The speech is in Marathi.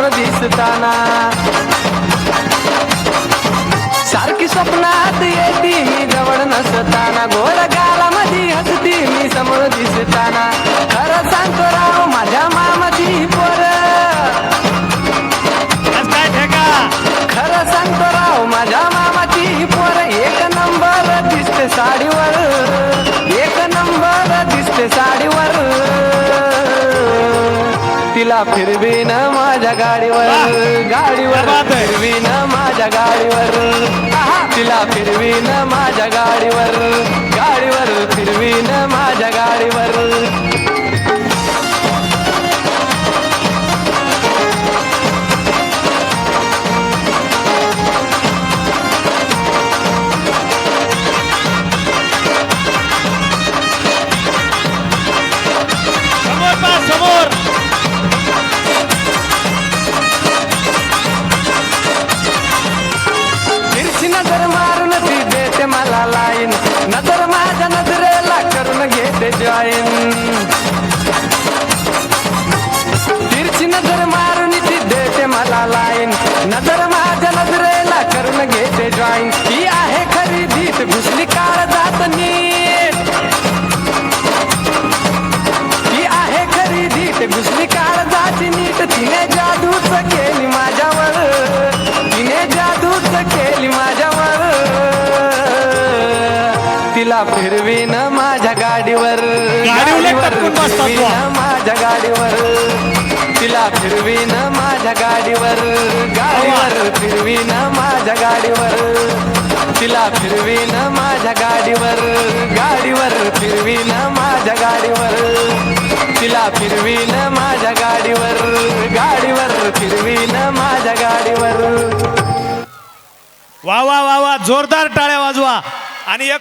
समोर दिसताना. सारखी स्वप्नात येती ही जवळ नसता. तिला फिरवीन माझ्या गाडीवर गाडीवर है? फिरवीन माझ्या गाडीवर तिला फिरवीन माझ्या गाडीवर ती आहे खरेदीत घुसली काळ जात नीट. ती आहे खरेदीत घुसली काळ जात नीट. तिने जादूच केली माझ्यावर. तिने जादूच केली माझ्यावर. तिला फिरवीन माझ्या गाडीवर. गाडीवर माझ्या गाडीवर. तिला फिरवीन माझ्या गाडीवर गाडीवर फिरवीन माझ्या गाडीवर. तिला फिरवीन माझ्या गाडीवर गाडीवर फिरवीन माझ्या गाडीवर. तिला फिरवीन माझ्या गाडीवर गाडीवर फिरवीन माझ्या गाडीवर. वा वा वा वा जोरदार टाळ्या वाजवा. आणि एक